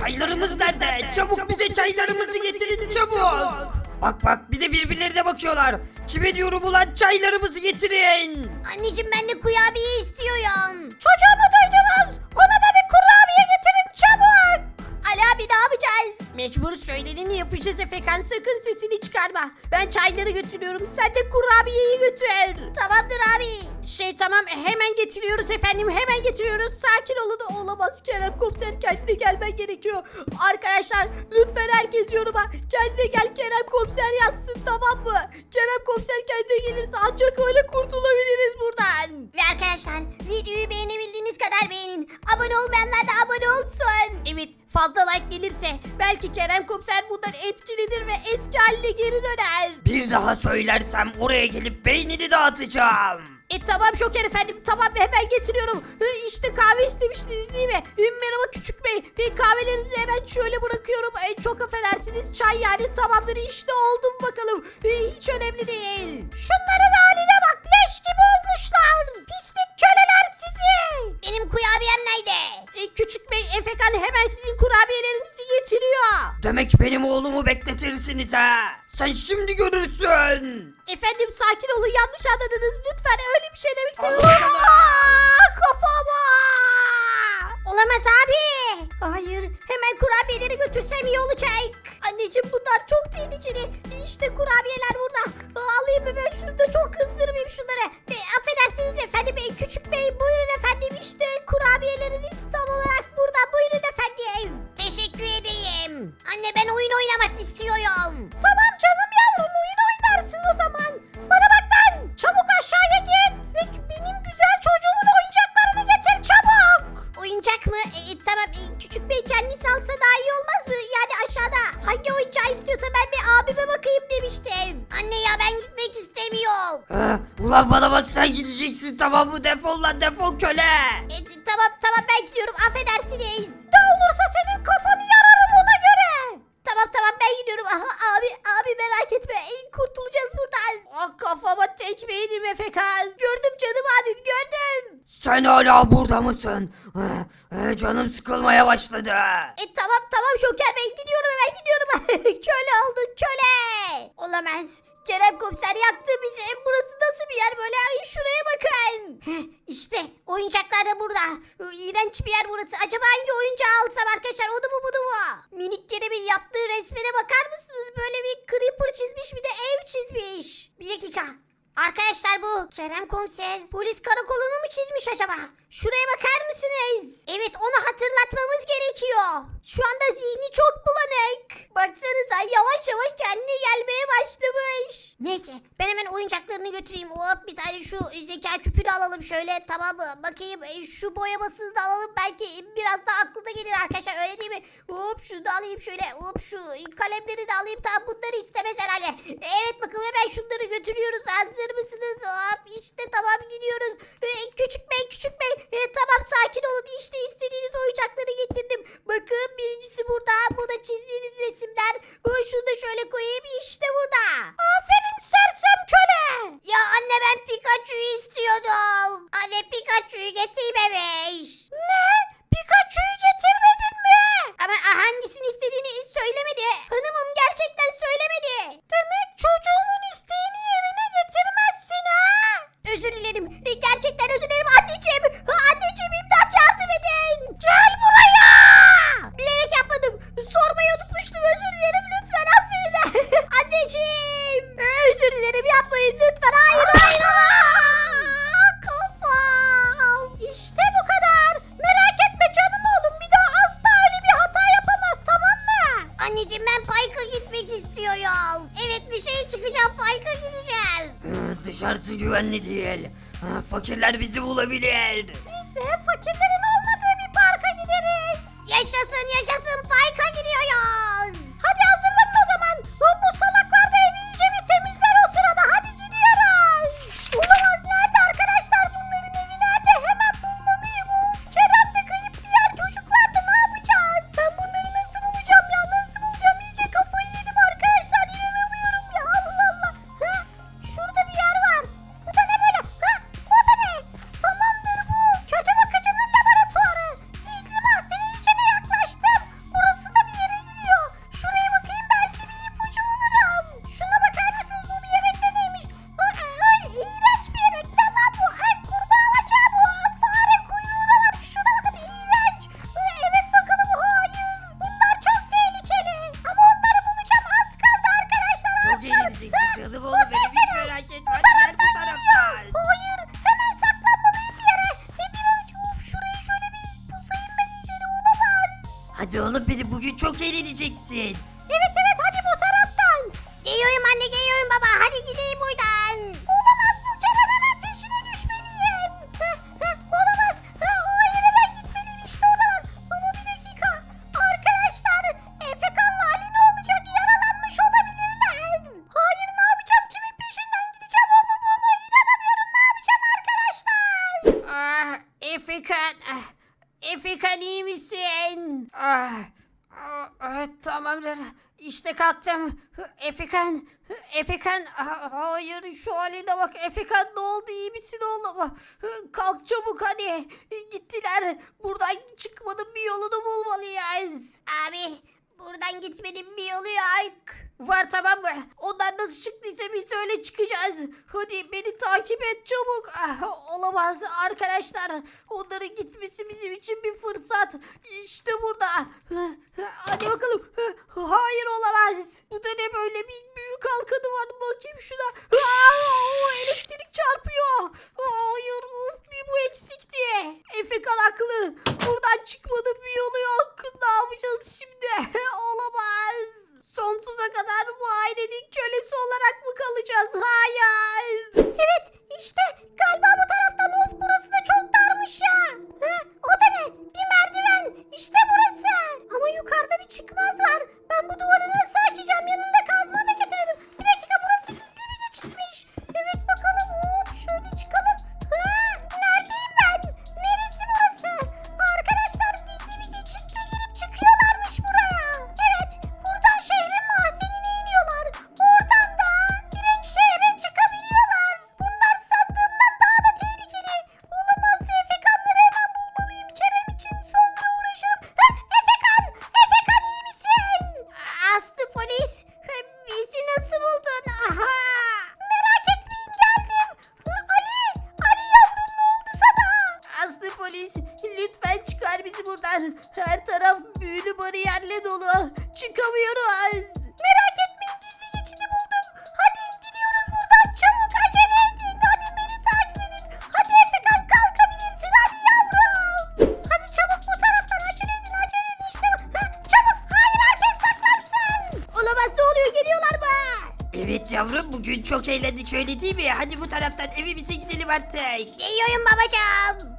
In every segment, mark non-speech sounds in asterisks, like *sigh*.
Çaylarımız nerede? Çabuk bize çaylarımızı getirin çabuk. Bak bak bir de birbirlerine bakıyorlar. Kime diyorum ulan çaylarımızı getirin. Anneciğim ben de kurabiye istiyorum. Çocuğumu duydunuz. Mecbur söyleneni yapacağız Efekan sakın sesini çıkarma. Ben çayları götürüyorum sen de kurabiyeyi götür. Tamamdır abi. Şey tamam hemen getiriyoruz efendim hemen getiriyoruz. Sakin olun olamaz Kerem komiser kendine gelmen gerekiyor. Arkadaşlar lütfen herkes yoruma kendine gel Kerem komiser yazsın tamam mı? Kerem komiser kendine gelirse ancak öyle kurtulabiliriz buradan. Ve arkadaşlar videoyu beğenebildiğiniz kadar beğenin. Abone olmayanlar da abone olsun. Evet fazla like gelirse belki Kerem komiser bundan etkilenir ve eski haline geri döner. Bir daha söylersem oraya gelip beynini dağıtacağım. E tamam Şoker efendim tamam hemen getiriyorum. İşte kahve istemiştiniz değil mi? E, merhaba küçük bey. E, kahvelerinizi hemen şöyle bırakıyorum. E, çok affedersiniz çay yani tamamdır işte oldu mu bakalım. E, hiç önemli değil. Şunların haline bak leş gibi olmuşlar. Pislik köleler sizi. Benim kurabiyem nerede? E, küçük bey kurabiyelerinizi getiriyor. Demek benim oğlumu bekletirsiniz ha. Sen şimdi görürsün. Efendim sakin olun yanlış anladınız. Lütfen öyle bir şey demek istemiyorum. Aa, Kafama. Olamaz abi. Hayır hemen kurabiyeleri götürsem iyi olacak. Anneciğim bunlar çok tehlikeli. İşte kurabiyeler burada. Alayım mı ben şunu da çok kızdırmayayım şunları. E, affedersiniz efendim e, küçük bey buyurun efendim işte kurabiyeleriniz Anne ben oyun oynamak istiyorum. Tamam canım yavrum oyun oynarsın o zaman. Bana bak lan çabuk aşağıya git. Ve benim güzel çocuğumun oyuncaklarını getir çabuk. Oyuncak mı? E, tamam e, küçük bey kendisi alsa daha iyi olmaz mı? Yani aşağıda hangi oyuncağı istiyorsa ben bir abime bakayım demiştim. Anne ya ben gitmek istemiyorum. Ha, ulan bana bak sen gideceksin tamam mı? Defol lan defol köle. E, tamam tamam ben gidiyorum affedersiniz. Ne olursa senin kafanı ben gidiyorum. Aha, abi abi merak etme e, kurtulacağız buradan. Ah kafama tekme yedim Efekan. Gördüm canım abim gördüm. Sen hala burada mısın? Ha, ha, canım sıkılmaya başladı. E tamam tamam Şoker Bey gidiyorum hemen gidiyorum. *laughs* köle olduk köle. Olamaz. Kerem komiser yaktı bizi. Burası nasıl bir yer böyle? Ay şuraya bakın. Heh, işte oyuncaklar da burada. İğrenç bir yer burası. Acaba hangi oyuncağı alsam arkadaşlar? Onu mu bunu mu? Minik Kerem'in yaptığı resmine bakar mısınız? Böyle bir creeper çizmiş bir de ev çizmiş. Bir dakika. Arkadaşlar bu Kerem komiser polis karakolunu mu çizmiş acaba? Şuraya bakar mısınız? Evet onu hatırlatmamız gerekiyor. Şu anda zihni çok bulanık. Baksanıza yavaş yavaş kendine. Neyse ben hemen oyuncaklarını götüreyim. Hop bir tane şu zeka küpünü alalım şöyle tamam mı? Bakayım e, şu boyamasını da alalım. Belki biraz daha aklına gelir arkadaşlar öyle değil mi? Hop şunu da alayım şöyle. Hop şu kalemleri de alayım. Tamam bunları istemez herhalde. Evet bakalım hemen şunları götürüyoruz. Hazır mısınız? Hop işte tamam gidiyoruz. Ee, küçük bey küçük bey. Ee, tamam sakin olun. İşte istediğiniz oyuncakları getirdim. Bakın birincisi burada. Bu da çizdiğiniz resimler. Ee, şunu da şöyle koyayım. İşte burada. Aferin sersem köle. Ya anne ben Pikachu'yu istiyordum. Güvenli değil. Fakirler bizi bulabilir. Hadi oğlum beni bugün çok eğleneceksin. Evet kalktım. Efekan, Efekan. Hayır şu haline bak. Efekan ne oldu iyi misin oğlum? Kalk çabuk hadi. Gittiler. Buradan çıkmanın bir yolunu bulmalıyız. Abi buradan gitmenin bir yolu yok. Var tamam mı? Onlar nasıl çıktıysa biz de öyle çıkacağız. Hadi beni takip et çabuk. Ah, olamaz arkadaşlar. Onların gitmesi bizim için bir fırsat. İşte burada. Hadi bakalım. Hayır olamaz. Bu da ne böyle bir büyük halkanı var. Bakayım şuna. Aa, o elektrik çarpıyor. Hayır of bir bu eksikti. Efe haklı. Çok eğlendik öyle değil mi? Hadi bu taraftan evimize gidelim artık. Geliyorum babacığım.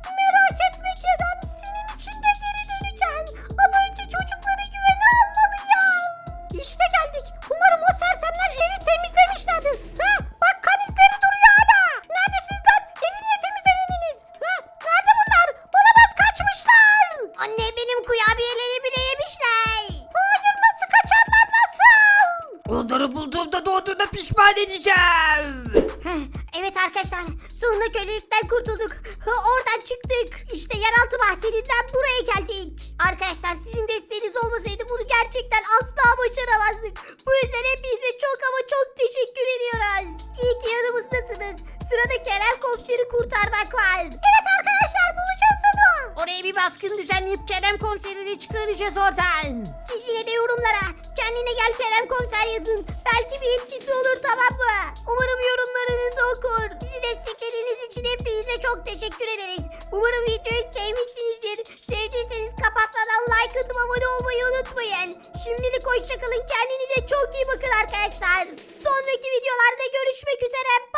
Pişman edeceğim. Heh, Evet arkadaşlar sonunda kölelikten kurtulduk. Ha, Oradan çıktık. İşte yeraltı mahzeninden buraya geldik. Arkadaşlar sizin desteğiniz olmasaydı bunu gerçekten asla başaramazdık. Bu yüzden hepinize çok ama çok teşekkür ediyoruz. İyi ki yanımızdasınız. Sırada Kerem komiseri kurtarmak var. Evet arkadaşlar bulacağız onu. Oraya bir baskın düzenleyip Kerem komiserini çıkaracağız oradan. Siz yine de yorumlara kendine gel Kerem komiser yazın. Çok teşekkür ederiz. Umarım videoyu sevmişsinizdir. Sevdiyseniz kapatmadan like atıp abone olmayı unutmayın. Şimdilik hoşçakalın. Kendinize çok iyi bakın arkadaşlar. Sonraki videolarda görüşmek üzere.